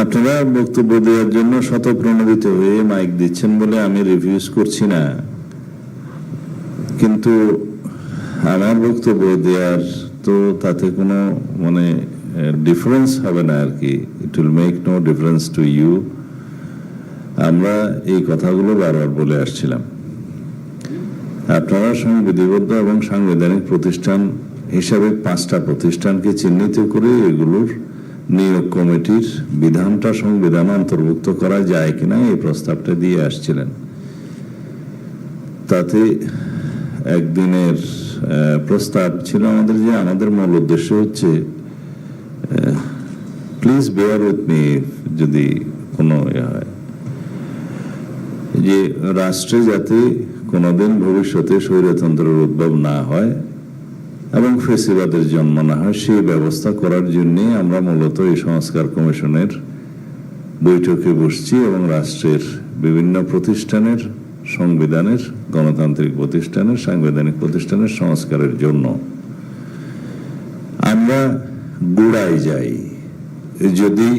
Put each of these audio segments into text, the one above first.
আপনারা বক্তব্য দেওয়ার জন্য শতপ্রণোদিত হয়ে মাইক দিচ্ছেন বলে আমি রিভিউজ করছি না। কিন্তু আমার বক্তব্য দেওয়ার তো তাতে কোনো মানে ডিফারেন্স হবে না আর কি। It will make no difference to you আমরা এই কথাগুলো বারবার বলে আসছিলাম। আপনারা সংবিধিবদ্ধ এবং সাংবিধানিক প্রতিষ্ঠান হিসাবে পাঁচটা প্রতিষ্ঠানকে চিহ্নিত করে এগুলোর নিয়োগ কমিটির বিধানটা সংবিধান অন্তর্ভুক্ত করা যায় কিনা এই প্রস্তাবটা দিয়ে আসছিলেন। তাতে একদিনের প্রস্তাব ছিল আমাদের যে আমাদের মূল উদ্দেশ্য হচ্ছে প্লিজ বেয়ার উইথ মি যদি কোনো ইয়ে হয়। যে রাষ্ট্রে যাতে কোনোদিন ভবিষ্যতে স্বৈরতন্ত্রের উদ্ভব না হয় এবং ফেসিবাদের জন্ম না হয়, সেই ব্যবস্থা করার জন্য আমরা মূলত এই সংস্কার কমিশনের বৈঠকে বসছি এবং রাষ্ট্রের বিভিন্ন প্রতিষ্ঠানের, সংবিধানের, গণতান্ত্রিক প্রতিষ্ঠানের, সাংবিধানিক প্রতিষ্ঠানের সংস্কারের জন্য আমরা গোড়ায় যাই। যদি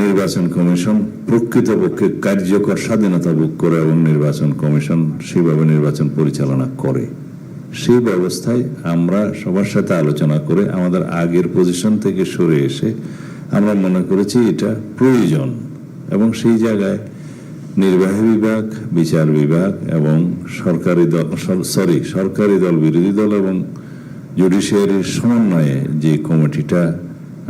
নির্বাচন কমিশন প্রকৃতপক্ষে কার্যকর স্বাধীনতা ভোগ করে এবং নির্বাচন কমিশন সেভাবে নির্বাচন পরিচালনা করে। সেই ব্যবস্থায় আমরা সবার সাথে আলোচনা করে আমাদের আগের পজিশন থেকে সরে এসে আমরা মনে করেছি এটা প্রয়োজন এবং সেই জায়গায় নির্বাহী বিভাগ, বিচার বিভাগ এবং সরকারি দল, সরি সরকারি দল, বিরোধী দল এবং জুডিশিয়ারির সমন্বয়ে যে কমিটিটা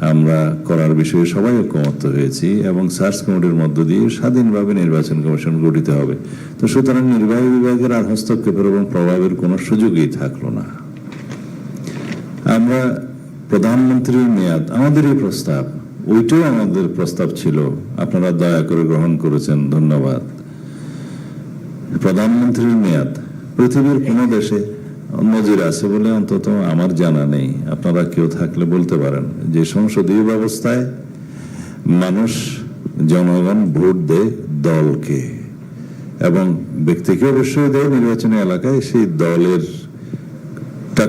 আমরা করার বিষয়ে সবাই ঐক্যমত হয়েছি এবং সার্চ কমিটির মধ্য দিয়ে স্বাধীনভাবে নির্বাচন কমিশন গঠিত হবে। তো সুতরাং নির্বাহী বিভাগের আর হস্তক্ষেপের এবং প্রভাবের কোনো সুযোগই থাকল না। আমরা প্রধানমন্ত্রীর মেয়াদ আমাদেরই প্রস্তাব, ওইটাও আমাদের প্রস্তাব ছিল। আপনারা দয়া করে গ্রহণ করেছেন, ধন্যবাদ। প্রধানমন্ত্রীর মেয়াদ, পৃথিবীর কোন দেশে নজির আছে বলে অন্তত আমার জানা নেই। আপনারা কেউ থাকলে বলতে পারেন। যে সংসদীয় ব্যবস্থায় মানুষ, জনগণ ভোট দেয় দলকে এবং ব্যক্তিকে অবশ্যই দেয় নির্বাচনী এলাকায়, সেই দলের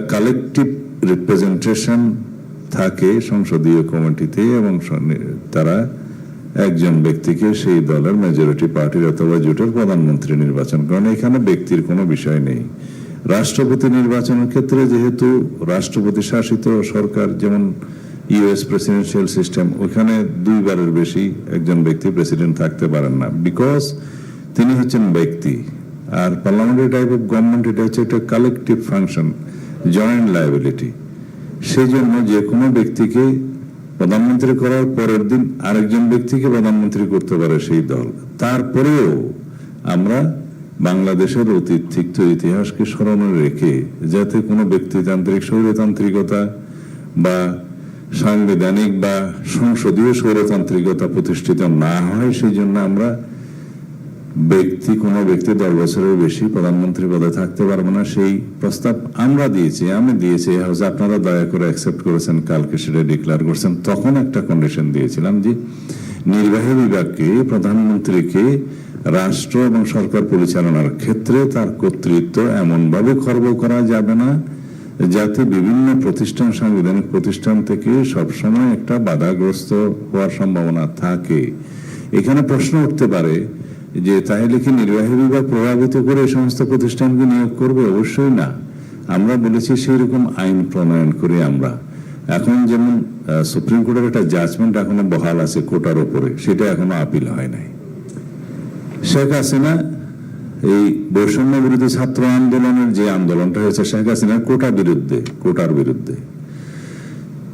কালেকটিভ রিপ্রেজেন্টেশন থাকে সংসদীয় কমিটিতে এবং তারা একজন ব্যক্তিকে সেই দলের মেজরিটি পার্টির অথবা জোটের প্রধানমন্ত্রী নির্বাচন করেন। এখানে ব্যক্তির কোনো বিষয় নেই। রাষ্ট্রপতি নির্বাচনের ক্ষেত্রে যেহেতু রাষ্ট্রপতি শাসিত সরকার, যেমন ইউএস প্রেসিডেন্সিয়াল সিস্টেম, ওখানে দুইবারের বেশি একজন ব্যক্তি প্রেসিডেন্ট থাকতে পারেন না। বিকজ তিনি হচ্ছেন ব্যক্তি। আর পার্লামেন্টারি টাইপ অফ গভর্নমেন্ট এটা হচ্ছে একটা কালেকটিভ ফাংশন জয়েন্ট লাইবিলিটি সেই জন্য যে কোনো ব্যক্তিকে প্রধানমন্ত্রী করার পরের দিন আরেকজন ব্যক্তিকে প্রধানমন্ত্রী করতে পারে সেই দল। তারপরেও আমরা বাংলাদেশের অতীত তিক্ত ইতিহাসকে স্মরণে রেখে যাতে কোনো ব্যক্তিতান্ত্রিক, স্বৈরতান্ত্রিকতা বা সাংবিধানিক বা সংসদীয় স্বৈরতান্ত্রিকতা প্রতিষ্ঠিত না হয় সেই জন্য আমরা ব্যক্তি, কোনো ব্যক্তি দশ বছরের বেশি প্রধানমন্ত্রী পদে থাকতে পারব না। সেই প্রস্তাব আমরা দিয়েছি, আমি দিয়েছি হাউস আপনারা দয়া করে অ্যাকসেপ্ট করেছেন, কালকে সেটা ডিক্লেয়ার করছেন। তখন একটা কন্ডিশন দিয়েছিলাম যে নির্বাহী বিভাগকে, প্রধানমন্ত্রীকে, রাষ্ট্র এবং সরকার পরিচালনার ক্ষেত্রে তার কর্তৃত্ব এমনভাবে খর্ব করা যাবে না, যাতে বিভিন্ন প্রতিষ্ঠান, সাংবিধানিক প্রতিষ্ঠান থেকে সবসময় একটা বাধাগ্রস্ত হওয়ার সম্ভাবনা থাকে। এখানে প্রশ্ন উঠতে পারে যে, তাহলে কি নির্বাহী বিভাগ প্রভাবিত করে এই সমস্ত প্রতিষ্ঠানকে নিয়োগ করবে? অবশ্যই না। আমরা বলেছি সেই রকম আইন প্রণয়ন করি আমরা। এখন যেমন সুপ্রিম কোর্টের একটা জাজমেন্ট এখনও বহাল আছে কোটার উপরে সেটা এখনও আপিল হয় নাই। শেখ হাসিনা এই বৈষম্য বিরোধী ছাত্র আন্দোলনের যে আন্দোলনটা হয়েছে, শেখ হাসিনার কোটা বিরুদ্ধে, কোটার বিরুদ্ধে।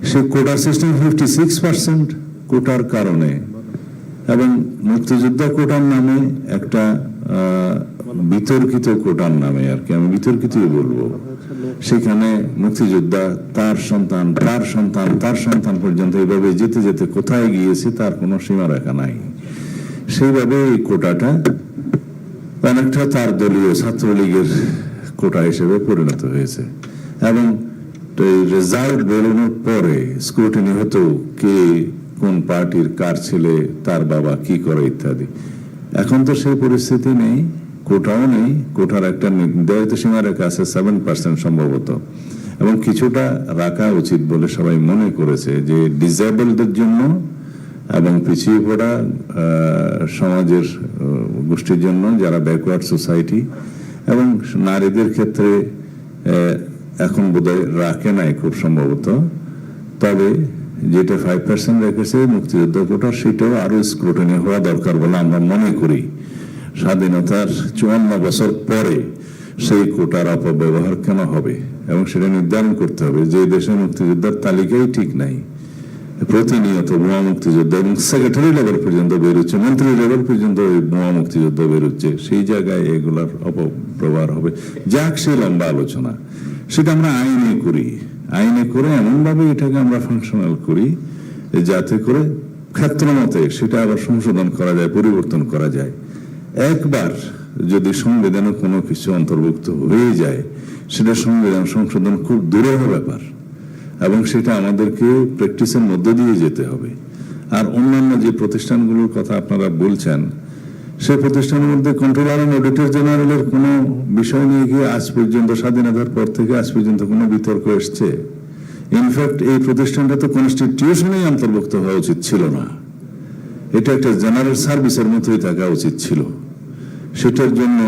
সে কোটার সিস্টেম ফিফটি সিক্স পার্সেন্ট কোটার কারণে এবং মুক্তিযোদ্ধা কোটার নামে একটা বিতর্কিত কোটার নামে আর কি, আমি বিতর্কিতই বলব। সেখানে মুক্তিযোদ্ধা তার সন্তান তার সন্তান তার সন্তান পর্যন্ত এইভাবে যেতে যেতে কোথায় গিয়েছে তার কোনো সীমারেখা নাই। সেইভাবে এই কোটাটা অনেকটা তার দলীয় ছাত্রলীগের কোটা হিসেবে পরিণত হয়েছে। এবং রেজাল্ট বেরোনোর পরে স্ক্রুটিনি হতো কে, কোন পার্টির কার ছেলে, তার বাবা কি করে ইত্যাদি। এখন তো সেই পরিস্থিতি নেই। কোটাও নেই কোটার একটা নির্ধারিত সীমারেখা আছে সেভেন পার্সেন্ট সম্ভবত। এবং কিছুটা রাখা উচিত বলে সবাই মনে করেছে যে ডিসেবলদের জন্য এবং পিছিয়ে পড়া সমাজের গোষ্ঠীর জন্য যারা ব্যাকওয়ার্ড সোসাইটি এবং নারীদের ক্ষেত্রে এখন বোধহয় রাখে নাই খুব সম্ভবত। তবে যেটা ফাইভ পার্সেন্ট রেখেছে মুক্তিযুদ্ধ কোটা সেটাও আরও স্ক্রুটনি হওয়া দরকার বলে আমরা মনে করি। স্বাধীনতার চুয়ান্ন বছর পরে সেই কোটার অপব্যবহার কেন হবে? এবং সেটা নির্ধারণ করতে হবে যে দেশে মুক্তিযোদ্ধার তালিকাই ঠিক নাই। প্রতিনিয়ত বোমা মুক্তিযুদ্ধ এবং সেক্রেটারি লেভেল পর্যন্ত বেরোচ্ছে, মন্ত্রী লেভেল পর্যন্ত ওই বোমা মুক্তিযুদ্ধ বেরোচ্ছে। সেই জায়গায় এগুলার অপপ্রভার হবে। যাক, সে লম্বা আলোচনা। সেটা আমরা আইনে করি। আইনে করে এমনভাবে এটাকে আমরা ফাংশনাল করি যাতে করে ক্ষেত্র মতে সেটা আবার সংশোধন করা যায়, পরিবর্তন করা যায়। একবার যদি সংবিধানে কোনো কিছু অন্তর্ভুক্ত হয়ে যায়, সেটা সংবিধান সংশোধন খুব দূরের ব্যাপার এবং সেটা আমাদেরকে প্র্যাকটিসের মধ্য দিয়ে যেতে হবে। আর অন্যান্য যে প্রতিষ্ঠানগুলোর কথা আপনারা বলছেন, সে প্রতিষ্ঠানের মধ্যে কন্ট্রোলার অ্যান্ড অডিটর জেনারেলের কোনো বিষয় নিয়ে গিয়ে আজ পর্যন্ত, স্বাধীনতার পর থেকে আজ পর্যন্ত কোনো বিতর্ক এসছে? ইনফ্যাক্ট এই প্রতিষ্ঠানটা তো কনস্টিটিউশনেই অন্তর্ভুক্ত হওয়া উচিত ছিল না। এটা একটা জেনারেল সার্ভিসের মতোই থাকা উচিত ছিল। সেটার জন্য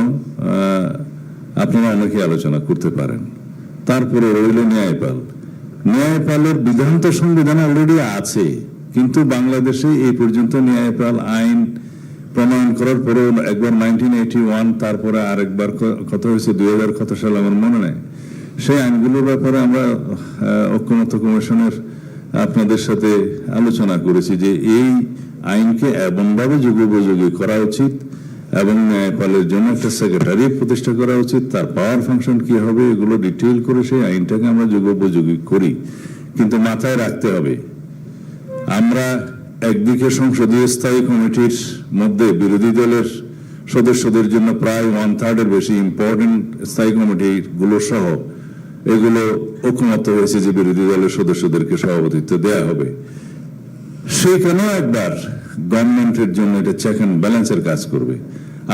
আপনারা অনেকে আলোচনা করতে পারেন। তারপরে রইল ন্যায়পাল। ন্যায়পালের বিধান তো সংবিধানে অলরেডি আছে কিন্তু বাংলাদেশে এই পর্যন্ত ন্যায়পাল আইন প্রণয়ন করার পরেও একবার নাইনটিন এইটি ওয়ান তারপরে আরেকবার কত হয়েছে দুই হাজার কত সাল আমার মনে নেই। সেই আইনগুলোর ব্যাপারে আমরা আহ, ঐক্যমত্য কমিশনের আপনাদের সাথে আলোচনা করেছি যে এই আইনকে এমনভাবে যুগোপযোগী করা উচিত এবং ন্যায়পালের জন্য একটা সেক্রেটারি প্রতিষ্ঠা করা উচিত, তার পাওয়ার ফাংশন কি হবে, এগুলো ডিটেইল করে সেই আইনটাকে আমরা যুগোপযোগী করি। কিন্তু মাথায় রাখতে হবে, আমরা একদিকে সংসদীয় স্থায়ী কমিটির মধ্যে বিরোধী দলের সদস্যদের জন্য প্রায় ওয়ান থার্ডের বেশি ইম্পর্টেন্ট স্থায়ী কমিটি গুলো সহ এগুলো ঐক্যমত্য হয়েছে যে বিরোধী দলের সদস্যদেরকে সভাপতিত্ব দেয়া হবে। সেইখানেও একবার গভর্নমেন্টের জন্য এটা চেক অ্যান্ড ব্যালেন্সের কাজ করবে।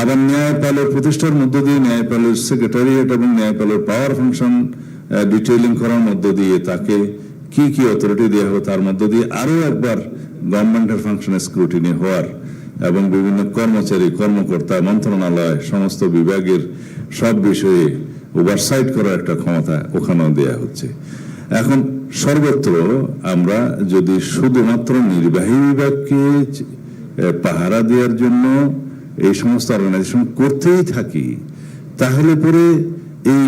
আবার ন্যায়পালের প্রতিষ্ঠার মধ্য দিয়ে ন্যায়পালের সেক্রেটারিয়েট এবং ন্যায়পালের পাওয়ার ফাংশন ডিটেইলিং করার মধ্য দিয়ে তাকে কি কি অথরিটি দেওয়া হবে তার মধ্য দিয়ে আরও একবার গভর্নমেন্টের ফাংশনের স্ক্রুটিনি হওয়ার এবং বিভিন্ন কর্মচারী, কর্মকর্তা, মন্ত্রণালয়, সমস্ত বিভাগের সব বিষয়ে ওভারসাইট করার একটা ক্ষমতা ওখানেও দেয়া হচ্ছে। এখন সর্বত্র আমরা যদি শুধুমাত্র নির্বাহী বিভাগকে পাহারা দেওয়ার জন্য এই সমস্ত অর্গানাইজেশন করতেই থাকি, তাহলে পরে এই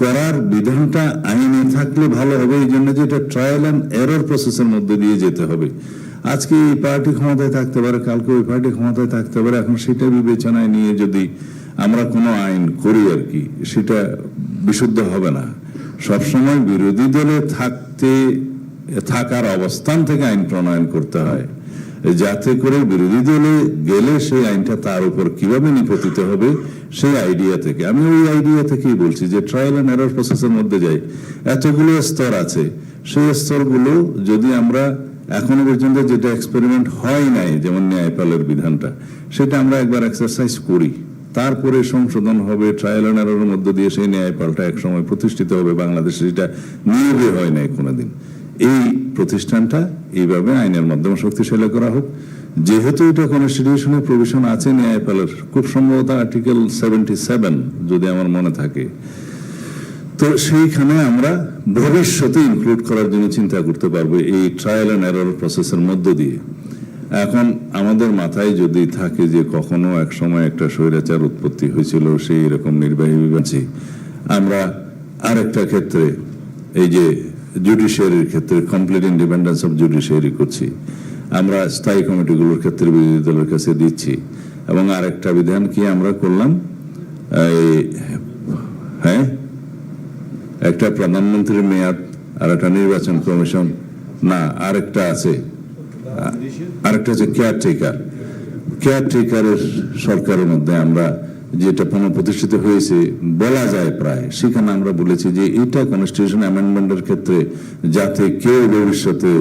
করার বিধানটা আইনে থাকলে ভালো হবে, এই জন্য যে এটা ট্রায়াল অ্যান্ড এরর প্রসেসের মধ্যে দিয়ে যেতে হবে। আজকে এই পার্টি ক্ষমতায় থাকতে পারে, কালকে ওই পার্টি ক্ষমতায় থাকতে পারে, এখন সেটা বিবেচনায় নিয়ে যদি আমরা কোনো আইন করি আর কি, সেটা বিশুদ্ধ হবে না। সবসময় বিরোধী দলে থাকতে, থাকার অবস্থান থেকে আইন প্রণয়ন করতে হয়। যাতে করে বিরোধী দলে গেলে সেই আইনটা তার উপর কীভাবে নিপতিত হবে, সেই আইডিয়া থেকে। আমি ওই আইডিয়া থেকেই বলছি যে ট্রায়াল এন্ড এরর প্রসেসের মধ্যে যাই। এতগুলো স্তর আছে। সেই স্তরগুলো যদি আমরা এখনও পর্যন্ত যেটা এক্সপেরিমেন্ট হয় নাই, যেমন ন্যায়পালের বিধানটা, সেটা আমরা একবার এক্সারসাইজ করি। তারপরে সংশোধন হবে ট্রায়াল এন্ড এররের মধ্য দিয়ে সেই ন্যায়পালটা একসময় প্রতিষ্ঠিত হবে বাংলাদেশে, যেটা নিয়োগে হয় নাই কোনোদিন। এই প্রতিষ্ঠানটা এইভাবে আইনের মাধ্যমে শক্তিশালী করা হোক। যেহেতু এটা কনস্টিটিউশনের প্রভিশন আছে ন্যায়পালের খুব সম্ভবত আর্টিকেল সেভেন্টি সেভেন যদি আমার মনে থাকে। তো সেইখানে আমরা ভবিষ্যতে ইনক্লুড করার জন্য চিন্তা করতে পারব এই ট্রায়াল এন্ড এরর প্রসেসের মধ্য দিয়ে। এখন আমাদের মাথায় যদি থাকে যে কখনো এক সময় একটা স্বৈরাচার উৎপত্তি হয়েছিল, সেই রকম নির্বাহী বিভাগী আমরা আরেকটা ক্ষেত্রে, এই যে জুডিশিয়ারির ক্ষেত্রে কমপ্লিট ইন্ডিপেন্ডেন্স অফ জুডিশিয়ারি করছি। আমরা স্থায়ী কমিটিগুলোর ক্ষেত্রে বিরোধী দলের কাছে দিচ্ছি। এবং আরেকটা বিধান কি আমরা করলাম? এই হ্যাঁ? একটা প্রধানমন্ত্রীর মেয়াদ আর একটা নির্বাচন কমিশন, না, আরেকটা আছে। আরেকটা হচ্ছে কেয়ারটেকার কেয়ারটেকারের সরকারের মধ্যে আমরা যেটা পুনঃপ্রতিষ্ঠিত হয়েছে বলা যায় প্রায়, সেখানে আমরা বলেছি যে এটা কনস্টিটিউশন অ্যামেন্ডমেন্টের ক্ষেত্রে যাতে কেউ ভবিষ্যতে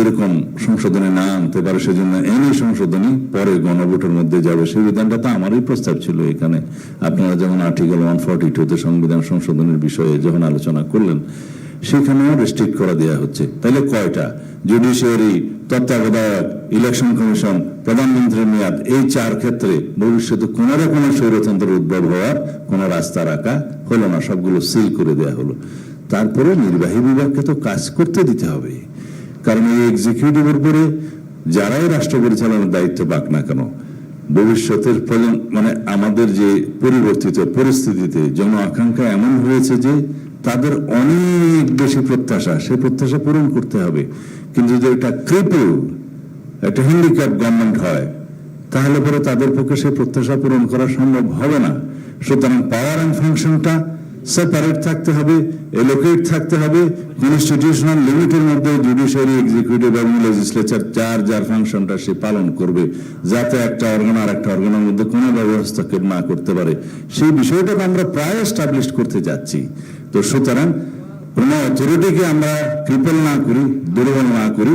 এরকম সংশোধনে না আনতে পারে, সেজন্য এনি সংশোধনী পরে গণভোটের মধ্যে যাবে। সেই বিধানটা তো আমারই প্রস্তাব ছিল এখানে। আপনারা যেমন আর্টিকেল ওয়ান ফর্টি টুতে সংবিধান সংশোধনের বিষয়ে যখন আলোচনা করলেন সেখানেও রেস্ট্রিক্ট করা দেওয়া হচ্ছে। তাহলে কয়টা? জুডিশিয়ারি তত্ত্বাবধায়ক ইলেকশন কমিশন প্রধানমন্ত্রীর মেয়াদ, এই চার ক্ষেত্রে ভবিষ্যতে কোন রকমের স্বৈরতন্ত্রের উদ্ভব হওয়ার কোন রাস্তা রাখা হলো না, সবগুলো সিল করে দেওয়া হলো। তারপরে নির্বাহী বিভাগকে তো কাজ করতে দিতে হবে। কারণ এই এক্সিকিউটিভের উপরে যারাই রাষ্ট্র পরিচালনার দায়িত্ব পাক না কেন, ভবিষ্যতের প্রজন্ম মানে আমাদের যে পরিবর্তিত পরিস্থিতিতে জন আকাঙ্ক্ষা এমন হয়েছে যে তাদের অনেক বেশি প্রত্যাশা। সেই প্রত্যাশা পূরণ করতে হবে। কিন্তু যদি এটা ক্রিপল একটা হ্যান্ডিক্যাপ গভর্নমেন্ট হয়, তাহলে পরে তাদের পক্ষে সেই প্রত্যাশা পূরণ করা সম্ভব হবে না। সুতরাং পাওয়ার অ্যান্ড ফাংশনটা সেপারেট থাকতে হবে এলোকেট থাকতে হবে। কনস্টিটিউশনাল লিমিটের মধ্যে জুডিশিয়ারি এক্সিকিউটিভ এবং লেজিসলেচার যার যার ফাংশনটা সে পালন করবে, যাতে একটা অর্গান আর একটা অর্গানের মধ্যে কোনো ব্যবস্থাকে না করতে পারে। সেই বিষয়টাকে আমরা প্রায় এস্টাবলিশ করতে যাচ্ছি। তো সুতরাং কোন অথরিটিকে আমরা ক্রিপল না করি, দুর্বল না করি,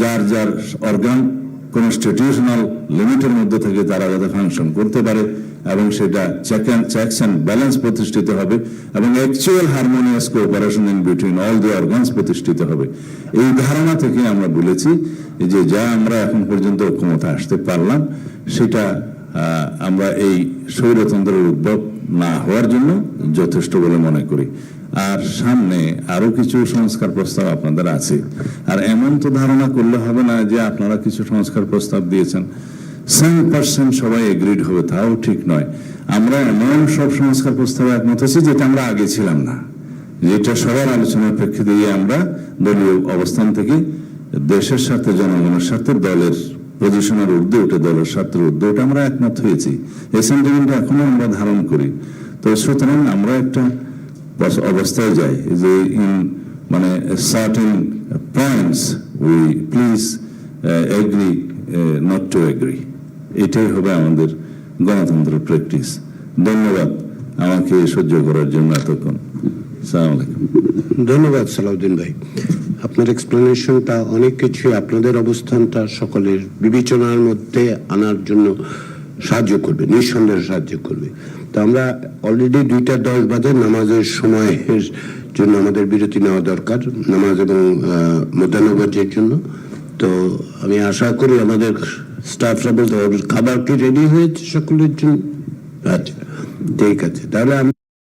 যার যার অর্গান কনস্টিটিউশনাল লিমিটের মধ্যে থেকে তারা যাতে ফাংশন করতে পারে এবং সেটা check and checks and balance প্রতিষ্ঠিত হবে এবং actual harmonious cooperation in between all the organs প্রতিষ্ঠিত হবে। এই ধারণা থেকে আমরা বলেছি যে যা আমরা এখন পর্যন্ত ক্ষমতা আসতে পারলাম, সেটা আমরা এই স্বৈরতন্ত্রের উদ্ভব না হওয়ার জন্য যথেষ্ট বলে মনে করি। আর সামনে আরও কিছু সংস্কার প্রস্তাব আপনাদের আছে। আর এমন তো ধারণা করলে হবে না যে আপনারা কিছু সংস্কার প্রস্তাব দিয়েছেন। পার্সেন্ট সবাই এগ্রিড হবে, তাও ঠিক নয়। আমরা এমন সব সংস্কার প্রস্তাবে একমত হয়েছি যেটা আমরা আগে ছিলাম না। যেটা সবার আলোচনার প্রেক্ষিতে আমরা দলীয় অবস্থান থেকে দেশের জনগণের দলের পজিশনের ঊর্ধ্বে উঠে দলের স্বার্থের ঊর্ধ্বে উঠে আমরা একমত হয়েছি। এই সেন্টিমেন্টটা এখনও আমরা ধারণ করি। তো সুতরাং আমরা একটা অবস্থায় যাই যে ইন মানে certain points we please agree not to agree এটাই হবে আমাদের গণতন্ত্রের প্র্যাকটিস ধন্যবাদ আমাকে সহ্য করার জন্য এতক্ষণ। সালাম ধন্যবাদ সালাউদ্দিন ভাই। আপনার এক্সপ্লেনেশনটা অনেক কিছু আপনাদের অবস্থানটা সকলের বিবেচনার মধ্যে আনার জন্য সাহায্য করবে, নিঃসন্দেহে সাহায্য করবে। তো আমরা অলরেডি দুইটা দশ বাজে নামাজের সময়ের জন্য আমাদের বিরতি নেওয়া দরকার, নামাজ এবং মোতানবাজের জন্য। তো আমি আশা করি আমাদের স্টাফরা বলতে খাবার কি রেডি হয়েছে সকলের জন্য? আচ্ছা ঠিক আছে। তাহলে আমি